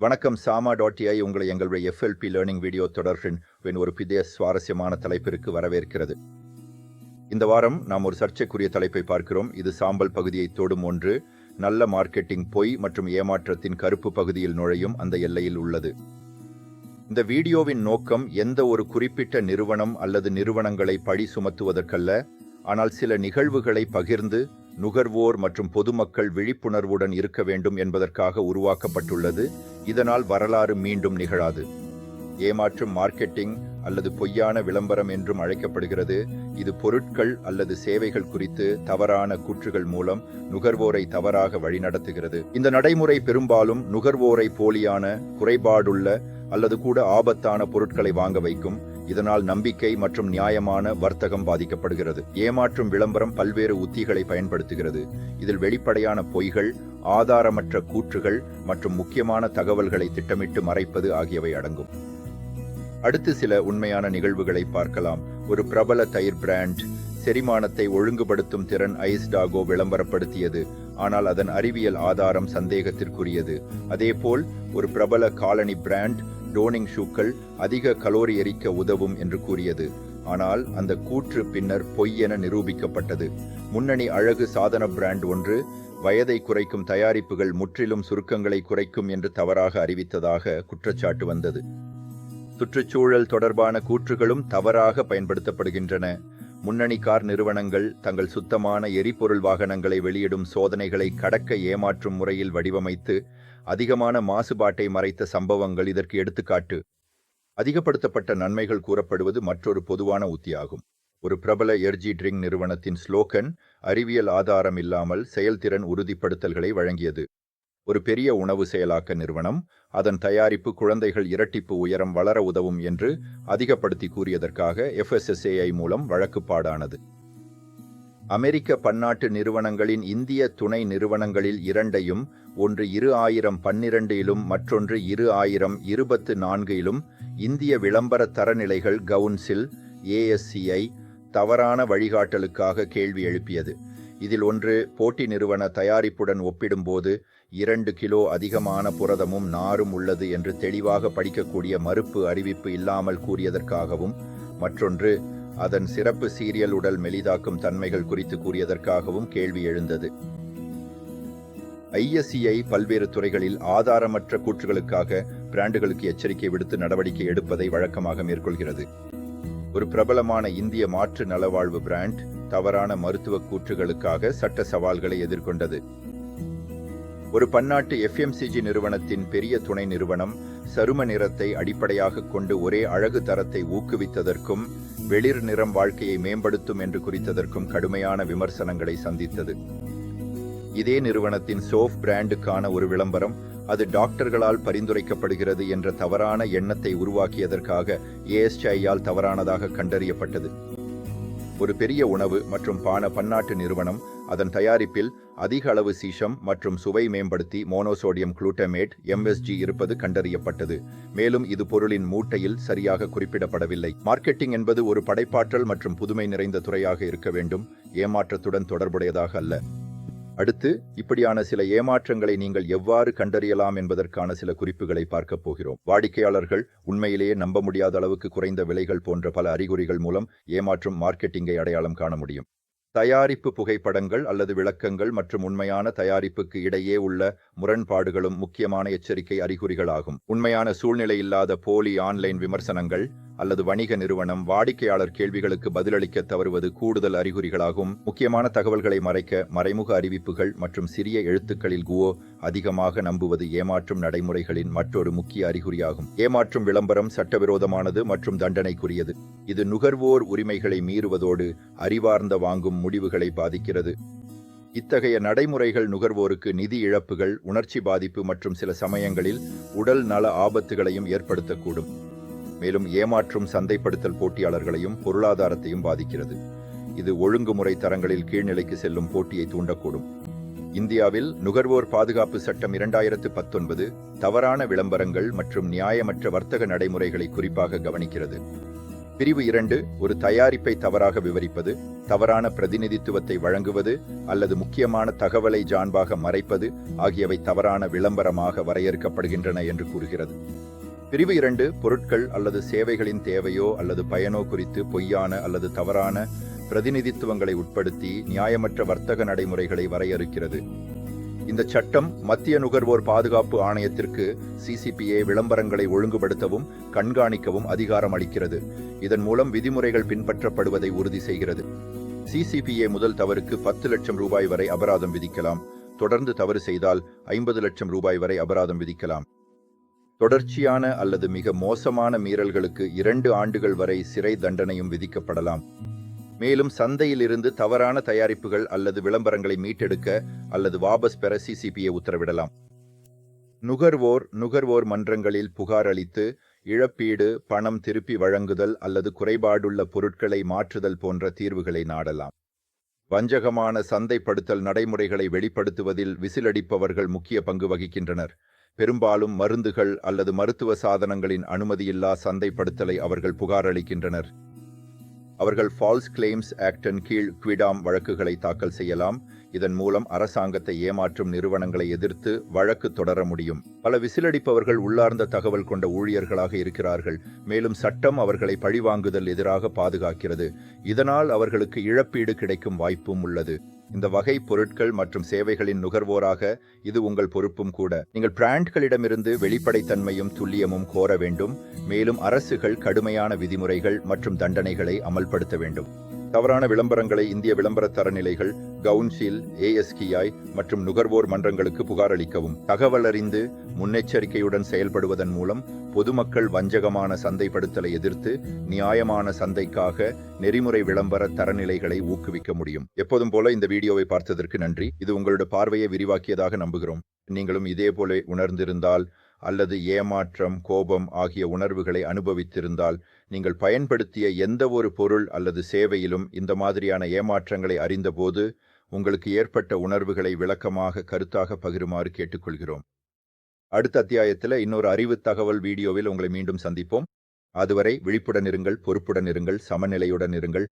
வணக்கம் சாமா dot AI உங்களை எங்களுடைய எஃப்எல்பி லேர்னிங் வீடியோ தொடர்பின் ஒரு புதிய சுவாரஸ்யமான தலைப்பிற்கு வரவேற்கிறது. இந்த வாரம் நாம் ஒரு சர்ச்சைக்குரிய தலைப்பை பார்க்கிறோம். இது சாம்பல் பகுதியை தொடும் ஒன்று. நல்ல மார்க்கெட்டிங் பொய் மற்றும் ஏமாற்றத்தின் கருப்பு பகுதியில் நுழையும் அந்த எல்லையில் உள்ளது. இந்த வீடியோவின் நோக்கம் எந்த ஒரு குறிப்பிட்ட நிறுவனம் அல்லது நிறுவனங்களை பழி சுமத்துவதற்கல்ல ஆனால் சில நிகழ்வுகளை பகிர்ந்து நுகர்வோர் மற்றும் பொதுமக்கள் விழிப்புணர்வுடன் இருக்க வேண்டும் என்பதற்காக உருவாக்கப்பட்டுள்ளது. இதனால் வரலாறு மீண்டும் நிகழாது. ஏமாற்றும் மார்க்கெட்டிங் அல்லது பொய்யான விளம்பரம் என்றும் அழைக்கப்படுகிறது. இது பொருட்கள் அல்லது சேவைகள் குறித்து தவறான கூற்றுகள் மூலம் நுகர்வோரை தவறாக வழிநடத்துகிறது. இந்த நடைமுறை பெரும்பாலும் நுகர்வோரை போலியான குறைபாடுள்ள அல்லது கூட ஆபத்தான பொருட்களை வாங்க வைக்கும் இதனால் நம்பிக்கை மற்றும் நியாயமான வர்த்தகம் பாதிக்கப்படுகிறது. ஏமாற்றும் விளம்பரம் பல்வேறு உத்திகளை பயன்படுத்துகிறது. இதில் வெளிப்படையான பொய்கள் ஆதாரமற்ற கூற்றுகள் மற்றும் முக்கியமான தகவல்களை திட்டமிட்டு மறைப்பது ஆகியவை அடங்கும். அடுத்து சில உண்மையான நிகழ்வுகளை பார்க்கலாம். ஒரு பிரபல தயிர் பிராண்ட் செரிமானத்தை ஒழுங்குபடுத்தும் திறன் ஐஸ்டாகோ விளம்பரப்படுத்தியது. ஆனால் அதன் அறிவியல் ஆதாரம் சந்தேகத்திற்குரியது. அதேபோல் ஒரு பிரபல காலனி பிராண்ட் டோனிங் ஷூக்கள் அதிக கலோரி எரிக்க உதவும் என்று கூறியது. ஆனால் அந்த கூற்று பின்னர் பொய் என நிரூபிக்கப்பட்டது. முன்னணி அழகு சாதன பிராண்ட் ஒன்று வயதை குறைக்கும் தயாரிப்புகள் முற்றிலும் சுருக்கங்களை குறைக்கும் என்று தவறாக அறிவித்ததாக குற்றச்சாட்டு வந்தது. சுற்றுச்சூழல் தொடர்பான கூற்றுகளும் தவறாக பயன்படுத்தப்படுகின்றன. முன்னணி கார் நிறுவனங்கள் தங்கள் சுத்தமான எரிபொருள் வாகனங்களை வெளியிடும் சோதனைகளை கடக்க ஏமாற்றும் முறையில் வடிவமைத்து அதிகமான மாசுபாட்டை மறைத்த சம்பவங்கள் இதற்கு எடுத்துக்காட்டு. அதிகப்படுத்தப்பட்ட நன்மைகள் கூறப்படுவது மற்றொரு பொதுவான உத்தியாகும். ஒரு பிரபல எர்ஜி ட்ரிங்க் நிறுவனத்தின் ஸ்லோகன் அறிவியல் ஆதாரம் இல்லாமல் செயல்திறன் உறுதிப்படுத்தல்களை வழங்கியது. ஒரு பெரிய உணவு செயலாக்க நிறுவனம் அதன் தயாரிப்பு குழந்தைகள் இரட்டிப்பு உயரம் வளர உதவும் என்று அதிகப்படுத்தி கூறியதற்காக எஃப்எஸ்எஸ்ஏஐ மூலம் வழக்குப்பாடானது. அமெரிக்க பன்னாட்டு நிறுவனங்களின் இந்திய துணை நிறுவனங்களில் இரண்டையும் ஒன்று இரு ஆயிரம் பன்னிரண்டிலும் மற்றொன்று இரு ஆயிரம் இருபத்து நான்கிலும் இந்திய விளம்பர தரநிலைகள் கவுன்சில் ஏஎஸ்சிஐ தவறான வழிகாட்டலுக்காக கேள்வி எழுப்பியது. இதில் ஒன்று போட்டி நிறுவன தயாரிப்புடன் ஒப்பிடும்போது இரண்டு கிலோ அதிகமான புரதமும் நாரும் உள்ளது என்று தெளிவாக படிக்கக்கூடிய மறுப்பு அறிவிப்பு இல்லாமல் கூறியதற்காகவும் மற்றொன்று அதன் சிறப்பு சீரியல் உடல் மெலிதாக்கும் தன்மைகள் குறித்து கூறியதற்காகவும் கேள்வி எழுந்தது. ஐஎஸ்சிஐ பல்வேறு துறைகளில் ஆதாரமற்ற கூற்றுகளுக்காக பிராண்டுகளுக்கு எச்சரிக்கை விடுத்து நடவடிக்கை எடுப்பதை வழக்கமாக மேற்கொள்கிறது. ஒரு பிரபலமான இந்திய மாற்று நலவாழ்வு பிராண்ட் தவறான மருத்துவ கூற்றுகளுக்காக சட்ட சவால்களை எதிர்கொண்டது. ஒரு பன்னாட்டு எஃப்எம்சிஜி நிறுவனத்தின் பெரிய துணை நிறுவனம் சரும நிறத்தை அடிப்படையாக கொண்டு ஒரே அழகு தரத்தை ஊக்குவித்ததற்கும் வெளிர் நிறம் வாழ்க்கையை மேம்படுத்தும் என்று குறித்ததற்கும் கடுமையான விமர்சனங்களை சந்தித்தது. இதே நிறுவனத்தின் சோஃப் பிராண்டுக்கான ஒரு விளம்பரம் அது டாக்டர்களால் பரிந்துரைக்கப்படுகிறது என்ற தவறான எண்ணத்தை உருவாக்கியதற்காக ஏஎஸ்ஐயால் தவறானதாக கண்டறியப்பட்டது. ஒரு பெரிய உணவு மற்றும் பான பன்னாட்டு நிறுவனம் அதன் தயாரிப்பில் அதிக அளவு சீஷம் மற்றும் சுவை மேம்படுத்தி மோனோசோடியம் குளூட்டமேட் எம்எஸ்ஜி இருப்பது கண்டறியப்பட்டது. மேலும் இது பொருளின் மூட்டையில் சரியாக குறிப்பிடப்படவில்லை. மார்க்கெட்டிங் என்பது ஒரு படைப்பாற்றல் மற்றும் புதுமை நிறைந்த துறையாக இருக்க வேண்டும். ஏமாற்றத்துடன் தொடர்புடையதாக அல்ல. அடுத்து இப்படியான சில ஏமாற்றங்களை நீங்கள் எவ்வாறு கண்டறியலாம் என்பதற்கான சில குறிப்புகளை பார்க்கப் போகிறோம். வாடிக்கையாளர்கள் உண்மையிலேயே நம்ப முடியாத அளவுக்கு குறைந்த விலைகள் போன்ற பல அறிகுறிகள் மூலம் ஏமாற்றும் மார்க்கெட்டிங்கை அடையாளம் காண முடியும். தயாரிப்பு புகைப்படங்கள் அல்லது விளக்கங்கள் மற்றும் உண்மையான தயாரிப்புக்கு இடையே உள்ள முரண்பாடுகளும் முக்கியமான எச்சரிக்கை அறிகுறிகளாகும். உண்மையான சூழ்நிலை இல்லாத போலி ஆன்லைன் விமர்சனங்கள் அல்லது வணிக நிறுவனம் வாடிக்கையாளர் கேள்விகளுக்கு பதிலளிக்க தவறுவது கூடுதல் அறிகுறிகளாகும். முக்கியமான தகவல்களை மறைக்க மறைமுக அறிவிப்புகள் மற்றும் சிறிய எழுத்துக்களில் குவோ அதிகமாக நம்புவது ஏமாற்றும் நடைமுறைகளின் மற்றொரு முக்கிய அறிகுறியாகும். ஏமாற்றும் விளம்பரம் சட்டவிரோதமானது மற்றும் தண்டனைக்குரியது. இது நுகர்வோர் உரிமைகளை மீறுவதோடு அறிவார்ந்த வாங்கும் முடிவுகளை பாதிக்கிறது. இத்தகைய நடைமுறைகள் நுகர்வோருக்கு நிதி இழப்புகள் உணர்ச்சி பாதிப்பு மற்றும் சில சமயங்களில் உடல் நல ஆபத்துகளையும் ஏற்படுத்தக்கூடும். மேலும் ஏமாற்றும் சந்தைப்படுத்தல் போட்டியாளர்களையும் பொருளாதாரத்தையும் பாதிக்கிறது. இது ஒழுங்குமுறை தரங்களில் கீழ்நிலைக்கு செல்லும் போட்டியை தூண்டக்கூடும். இந்தியாவில் நுகர்வோர் பாதுகாப்பு சட்டம் இரண்டாயிரத்து பத்தொன்பது தவறான விளம்பரங்கள் மற்றும் நியாயமற்ற வர்த்தக நடைமுறைகளை குறிப்பாக கவனிக்கிறது. பிரிவு இரண்டு ஒரு தயாரிப்பை தவறாக விவரிப்பது தவறான பிரதிநிதித்துவத்தை வழங்குவது அல்லது முக்கியமான தகவலை ஜான்பாக மறைப்பது ஆகியவை தவறான விளம்பரமாக வரையறுக்கப்படுகின்றன என்று கூறுகிறது. பிரிவு இரண்டு பொருட்கள் அல்லது சேவைகளின் தேவையோ அல்லது பயனோ குறித்து பொய்யான அல்லது தவறான பிரதிநிதித்துவங்களை உட்படுத்தி நியாயமற்ற வர்த்தக நடைமுறைகளை வரையறுக்கிறது. இந்த சட்டம் மத்திய நுகர்வோர் பாதுகாப்பு ஆணையத்திற்கு சிசிபிஏ விளம்பரங்களை ஒழுங்குபடுத்தவும் கண்காணிக்கவும் அதிகாரம் அளிக்கிறது. இதன் மூலம் விதிமுறைகள் பின்பற்றப்படுவதை உறுதி செய்கிறது. சிசிபிஏ முதல் தவறுக்கு பத்து லட்சம் ரூபாய் வரை அபராதம் விதிக்கலாம். தொடர்ந்து தவறு செய்தால் ஐம்பது லட்சம் ரூபாய் வரை அபராதம் விதிக்கலாம். தொடர்ச்சியான அல்லது மிக மோசமான மீறல்களுக்கு இரண்டு ஆண்டுகள் வரை சிறை தண்டனையும் விதிக்கப்படலாம். மேலும் சந்தையில் இருந்து தவறான தயாரிப்புகள் அல்லது விளம்பரங்களை மீட்டெடுக்க அல்லது வாபஸ் பெற சிசிபியை உத்தரவிடலாம். நுகர்வோர் நுகர்வோர் மன்றங்களில் புகார் அளித்து இழப்பீடு பணம் திருப்பி வழங்குதல் அல்லது குறைபாடுள்ள பொருட்களை மாற்றுதல் போன்ற தீர்வுகளை நாடலாம். வஞ்சகமான சந்தைப்படுத்தல் நடைமுறைகளை வெளிப்படுத்துவதில் விசிலடிப்பவர்கள் முக்கிய பங்கு வகிக்கின்றனர். பெரும்பாலும் மருந்துகள் அல்லது மருத்துவ சாதனங்களின் அனுமதியில்லா சந்தைப்படுத்தலை அவர்கள் புகார் அளிக்கின்றனர் அவர்கள் ஃபால்ஸ் கிளைம்ஸ் ஆக்டின் கீழ் குவிடாம் வழக்குகளை தாக்கல் செய்யலாம். இதன் மூலம் அரசாங்கத்தை ஏமாற்றும் நிறுவனங்களை எதிர்த்து வழக்கு தொடர முடியும். பல விசிலடிப்பவர்கள் உள்ளார்ந்த தகவல் கொண்ட ஊழியர்களாக இருக்கிறார்கள். மேலும் சட்டம் அவர்களை பழிவாங்குதல் எதிராக பாதுகாக்கிறது. இதனால் அவர்களுக்கு இழப்பீடு கிடைக்கும் வாய்ப்பும் உள்ளது. இந்த வகை பொருட்கள் மற்றும் சேவைகளின் நுகர்வோராக இது உங்கள் பொறுப்பும் கூட. நீங்கள் பிராண்ட்களிடமிருந்து வெளிப்படைத்தன்மையும் துல்லியமும் கோர வேண்டும். மேலும் அரசுகள் கடுமையான விதிமுறைகள் மற்றும் தண்டனைகளை அமல்படுத்த வேண்டும். தவறான விளம்பரங்களை இந்திய விளம்பர தரநிலைகள் கவுன்சில் ஏஎஸ்கிஐ மற்றும் நுகர்வோர் மன்றங்களுக்கு புகார் அளிக்கவும். தகவல் அறிந்து முன்னெச்சரிக்கையுடன் செயல்படுவதன் மூலம் பொதுமக்கள் வஞ்சகமான சந்தைப்படுத்தலை எதிர்த்து நியாயமான சந்தைக்காக நெறிமுறை விளம்பர தரநிலைகளை ஊக்குவிக்க முடியும். எப்போதும் போல இந்த வீடியோவை பார்த்ததற்கு நன்றி. இது உங்களோட பார்வையை விரிவாக்கியதாக நம்புகிறோம். நீங்களும் இதே போல உணர்ந்திருந்தால் அல்லது ஏமாற்றம் கோபம் ஆகிய உணர்வுகளை அனுபவித்திருந்தால் நீங்கள் பயன்படுத்திய எந்த ஒரு பொருள் அல்லது சேவையிலும் இந்த மாதிரியான ஏமாற்றங்களை அறிந்தபோது உங்களுக்கு ஏற்பட்ட உணர்வுகளை விளக்கமாக கருத்தாக பகிருமாறு கேட்டுக்கொள்கிறோம். அடுத்த அத்தியாயத்தில் இன்னொரு அறிவு தகவல் வீடியோவில் உங்களை மீண்டும் சந்திப்போம். அதுவரை விழிப்புடன் இருங்கள் பொறுப்புடன் இருங்கள் சமநிலையுடன் இருங்கள்.